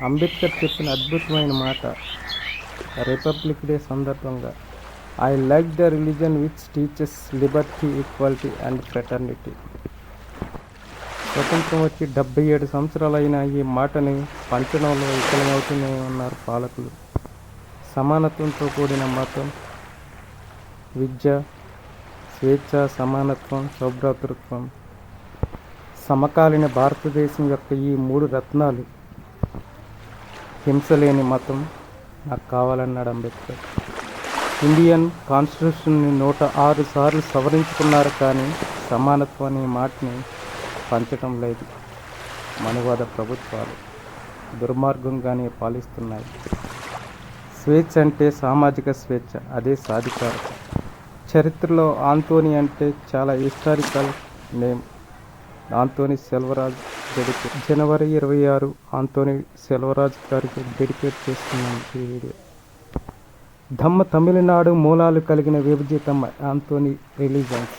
అంబేద్కర్ చెప్పిన అద్భుతమైన మాట రిపబ్లిక్ డే సందర్భంగా I like the religion which teaches liberty equality and fraternity స్వతంత్రం వచ్చి డెబ్బై ఏడు సంవత్సరాలైన ఈ మాటని పంచడంలో విఫలమవుతూనే ఉన్నారు పాలకులు. సమానత్వంతో కూడిన మతం విద్య స్వేచ్ఛ సమానత్వం సౌభ్రాతృత్వం సమకాలీన భారతదేశం యొక్క ఈ మూడు రత్నాలు హింస లేని మతం నాకు కావాలన్నాడు అంబేద్కర్. ఇండియన్ కాన్స్టిట్యూషన్ని నూట ఆరు సార్లు సవరించుకున్నారు కానీ సమానత్వం అనే మాటని పంచటం లేదు. మనువాద ప్రభుత్వాలు దుర్మార్గంగానే పాలిస్తున్నాయి. స్వేచ్ఛ అంటే సామాజిక స్వేచ్ఛ అదే సాధికారత. చరిత్రలో ఆంతోని అంటే చాలా historical name. Antony Selvaraj dedicate జనవరి ఇరవై ఆరు ఆంతోని సెల్వరాజ్ గారికి డెడికేట్ చేస్తున్నాను ఈ వీడియో. ధమ్మ తమిళనాడు మూలాలు కలిగిన విభజితమ్మ ఆంతోని రిలీజన్స్